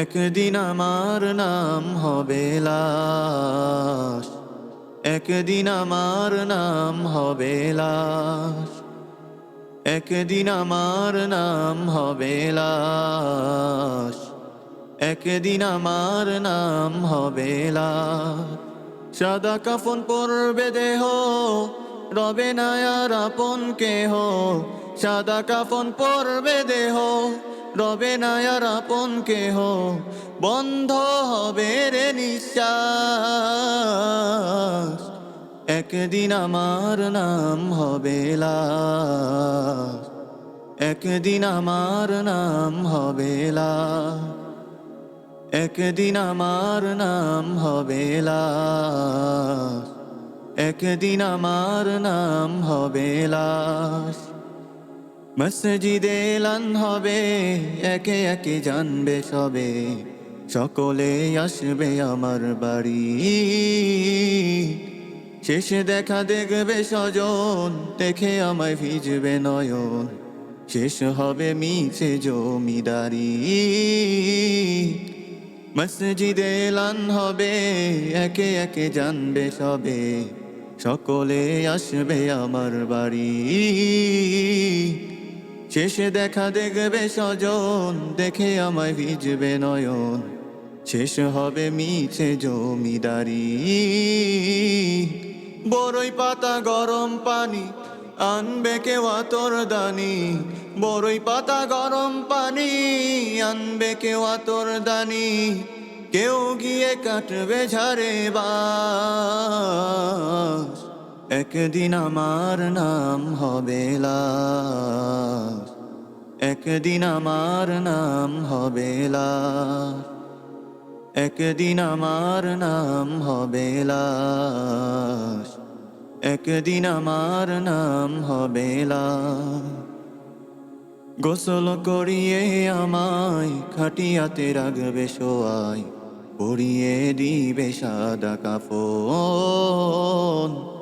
একদিন আমার নাম হবে লাশ। একদিন আমার নাম হবে লাশ। একদিন আমার নাম হবে লাশ। একদিন আমার নাম হবে লাশ। সাদা কাফন পরবে দেহ, রবে না আর আপন কেহ। সাদা কাফন পরবে দেহ রবে না আর আপন কেহ বন্ধ হবে রে নিঃশ্বাস। একদিন আমার নাম হবে লাশ। একদিন আমার নাম হবে একদিন আমার নাম হবে একদিন আমার নাম হবে মসজিদে এলান হবে, একে একে জানবে সবে। সকলে আসবে আমার বাড়ি। শেষে দেখা দেখবে স্বজন, দেখে আমায় ভিজবে নয়ন। শেষ হবে মিছে জমিদারি। মসজিদে এলান হবে, একে একে জানবে সবে। সকলে আসবে আমার বাড়ি। শেষে দেখা দেখবে স্বজন, দেখে আমায় ভিজবে নয়ন। শেষ হবে মিছে জমিদারি। বড়ই পাতা গরম পানি, আনবে কেউ আতর দানি। বড়ই পাতা গরম পানি, আনবে কেউ আতর দানি। কেউ গিয়ে কাটবে ঝাড়ে বাস। একদিন আমার নাম হবে একদিন আমার নাম হবে একদিন আমার নাম হবে একদিন আমার নাম হবে গোসল করিয়ে আমায় খাটিয়াতে রাখবে শোয়াই পরিয়ে দিবে সাদা কাফন।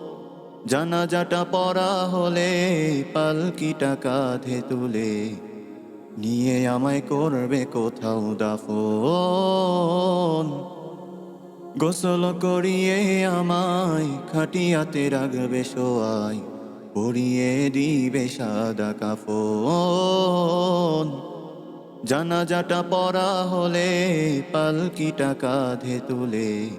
জানাজাটা পড়া হলে পালকিটা কাঁধে তুলে নিয়ে আমায় করবে কোথাও দাফন। গোসল করিয়ে আমায় খাটিয়াতে রাখবে শোয়াই পরিয়ে দিবে সাদা কাফন। জানাজাটা পড়া হলে পালকিটা কাঁধে তুলে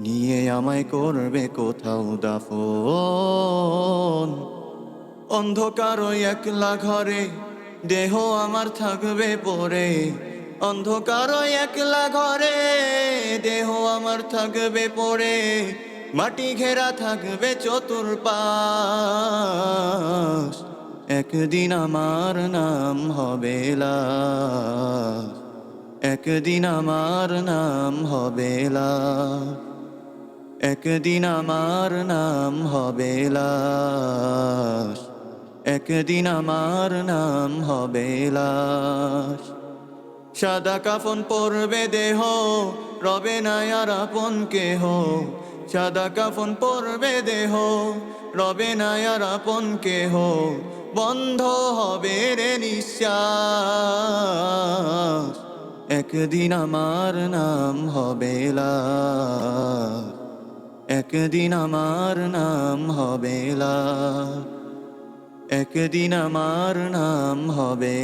নিয়ে আমায় করবে কোথাও দাফন। অন্ধকার একলা ঘরে, দেহ আমার থাকবে পরে। অন্ধকার একলা ঘরে, দেহ আমার থাকবে পড়ে মাটি ঘেরা থাকবে চতুর্পাশ। একদিন আমার নাম হবে লাশ। একদিন আমার নাম হবে লাশ। একদিন আমার নাম হবে লাশ। একদিন আমার নাম হবে লাশ। সাদা কাফন পরবে দেহ, রবে না আর আপন কেহ। সাদা কাফন পরবে দেহ, রবে না আর আপন কেহ। বন্ধ হবে রে নিঃশ্বাস। একদিন আমার নাম হবে লাশ। একদিন আমার নাম হবে একদিন আমার নাম হবে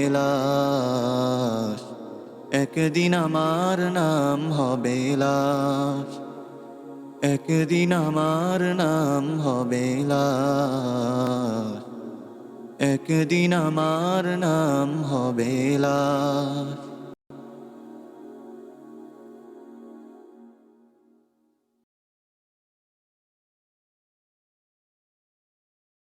একদিন আমার নাম হবে একদিন আমার নাম হবে একদিন আমার নাম হবে লাশ।